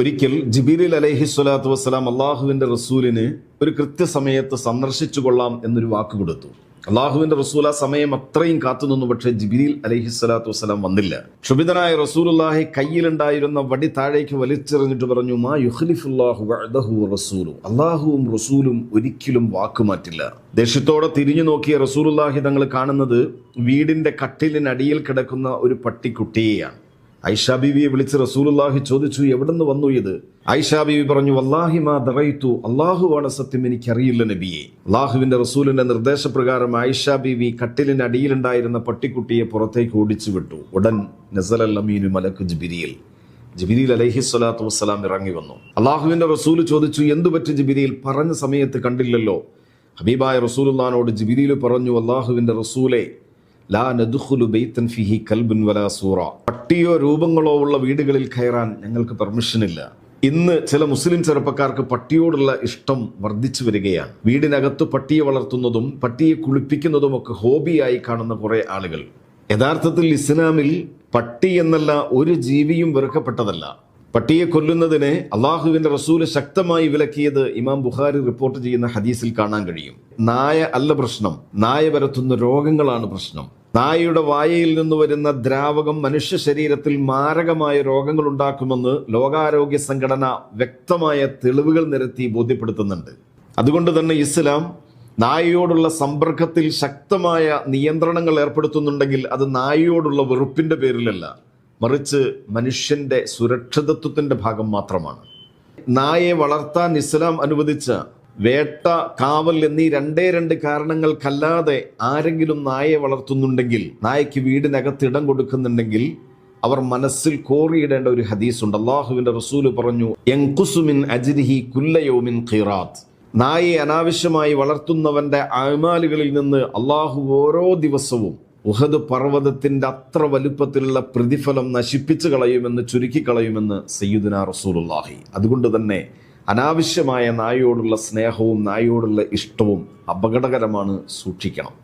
ഒരിക്കൽ ജിബീലിൽ അലൈഹി സ്വലാത്തു വസ്സലാം അള്ളാഹുവിന്റെ റസൂലിന് ഒരു കൃത്യസമയത്ത് സന്ദർശിച്ചു കൊള്ളാം എന്നൊരു വാക്ക് കൊടുത്തു. അള്ളാഹുവിന്റെ റസൂൽ ആ സമയം അത്രയും കാത്തുനിന്നു പക്ഷേ ജിബിരിൽ അലഹി സ്വലാത്തു വസ്സലാം വന്നില്ല. ക്ഷുഭിതനായ റസൂലുല്ലാഹി കയ്യിലുണ്ടായിരുന്ന വടി താഴേക്ക് വലിച്ചെറിഞ്ഞിട്ട് പറഞ്ഞു മാ യുഖ്ലിഫുല്ലാഹു വഅദഹു റസൂലു. അള്ളാഹുവും റസൂലും ഒരിക്കലും വാക്കുമാറ്റില്ല ദേഷ്യത്തോടെ തിരിഞ്ഞു നോക്കിയ റസൂലുല്ലാഹി തങ്ങൾ കാണുന്നത് വീടിന്റെ കട്ടിലിനടിയിൽ കിടക്കുന്ന ഒരു പട്ടിക്കുട്ടിയെയാണ്. ഐഷാ ബീവിയെ വിളിച്ച് റസൂലുള്ളാഹി ചോദിച്ചു എവിടുന്ന് വന്നു ഇത്? ഐഷാ ബീവി പറഞ്ഞു വല്ലാഹി മാ ദറൈത്തു അള്ളാഹുവാണ് സത്യം എനിക്കറിയില്ല നബിയെ. അള്ളാഹുവിന്റെ റസൂലിന്റെ നിർദ്ദേശപ്രകാരം ഐഷാ ബീവി കട്ടിലിന് അടിയിലുണ്ടായിരുന്ന പട്ടിക്കുട്ടിയെ പുറത്തേക്ക് ഓടിച്ചു വിട്ടു ഉടൻ നസലൽ അമീനു മലക്ക് ജിബിരിയിൽ. ജിബിരിയിൽ അലഹി സ്വലാത്തു വസ്സലാം ഇറങ്ങി വന്നു. അള്ളാഹുവിന്റെ റസൂൽ ചോദിച്ചു എന്തുപറ്റി ജിബിരിയിൽ? പറഞ്ഞ സമയത്ത് കണ്ടില്ലല്ലോ. ഹബീബായ റസൂലുള്ളാനോട് ജിബിരിയിൽ പറഞ്ഞു അള്ളാഹുവിന്റെ റസൂലെ ലാ കൽബുൻ വലാ സൂറ. പട്ടിയോ രൂപങ്ങളോ ഉള്ള വീടുകളിൽ കയറാൻ ഞങ്ങൾക്ക് പെർമിഷൻ ഇല്ല. ഇന്ന് ചില മുസ്ലിം ചെറുപ്പക്കാർക്ക് പട്ടിയോടുള്ള ഇഷ്ടം വർദ്ധിച്ചു വരികയാണ്. വീടിനകത്ത് പട്ടിയെ വളർത്തുന്നതും പട്ടിയെ കുളിപ്പിക്കുന്നതും ഒക്കെ ഹോബിയായി കാണുന്ന കുറെ ആളുകൾ. യഥാർത്ഥത്തിൽ ഇസ്ലാമിൽ പട്ടി എന്നല്ല ഒരു ജീവിയും വെറുക്കപ്പെട്ടതല്ല. പട്ടിയെ കൊല്ലുന്നതിനെ അള്ളാഹുവിന്റെ റസൂൽ ശക്തമായി വിലക്കിയത് ഇമാം ബുഖാരി റിപ്പോർട്ട് ചെയ്യുന്ന ഹദീസിൽ കാണാൻ കഴിയും. നായ അല്ല പ്രശ്നം. നായ പരത്തുന്ന രോഗങ്ങളാണ് പ്രശ്നം. നായയുടെ വായയിൽ നിന്ന് വരുന്ന ദ്രാവകം മനുഷ്യ ശരീരത്തിൽ മാരകമായ രോഗങ്ങൾ ഉണ്ടാക്കുമെന്ന് ലോകാരോഗ്യ സംഘടന വ്യക്തമായ തെളിവുകൾ നിരത്തി ബോധ്യപ്പെടുത്തുന്നുണ്ട്. അതുകൊണ്ട് തന്നെ ഇസ്ലാം നായയോടുള്ള സമ്പർക്കത്തിൽ ശക്തമായ നിയന്ത്രണങ്ങൾ ഏർപ്പെടുത്തുന്നുണ്ടെങ്കിൽ അത് നായയോടുള്ള വെറുപ്പിന്റെ പേരിലല്ല മറിച്ച് മനുഷ്യന്റെ സുരക്ഷിതത്വത്തിന്റെ ഭാഗം മാത്രമാണ്. നായയെ വളർത്താൻ ഇസ്ലാം അനുവദിച്ച വേട്ട കാവൽ എന്നീ രണ്ടേ രണ്ട് കാരണങ്ങൾക്കല്ലാതെ ആരെങ്കിലും നായയെ വളർത്തുന്നുണ്ടെങ്കിൽ നായയ്ക്ക് വീടിനകത്ത് ഇടം കൊടുക്കുന്നുണ്ടെങ്കിൽ അവർ മനസ്സിൽ കോറിയിടേണ്ട ഒരു ഹദീസ് ഉണ്ട് അള്ളാഹുവിന്റെ റസൂൽ പറഞ്ഞു എൻകുസുമിൻ അജിരിഹി കുല്ലയോമിൻ ഖിറാത്ത്. നായയെ അനാവശ്യമായി വളർത്തുന്നവന്റെ അമാലുകളിൽ നിന്ന് അള്ളാഹു ഓരോ ദിവസവും ഉഹദ് പർവതത്തിന്റെ അത്ര വലുപ്പത്തിലുള്ള പ്രതിഫലം നശിപ്പിച്ചു കളയുമെന്ന് ചുരുക്കി കളയുമെന്ന് സയ്യുദന റസൂലുള്ളാഹി. അതുകൊണ്ട് തന്നെ അനാവശ്യമായ നായയോടുള്ള സ്നേഹവും നായയോടുള്ള ഇഷ്ടവും അപകടകരമാണ് സൂക്ഷിക്കണം.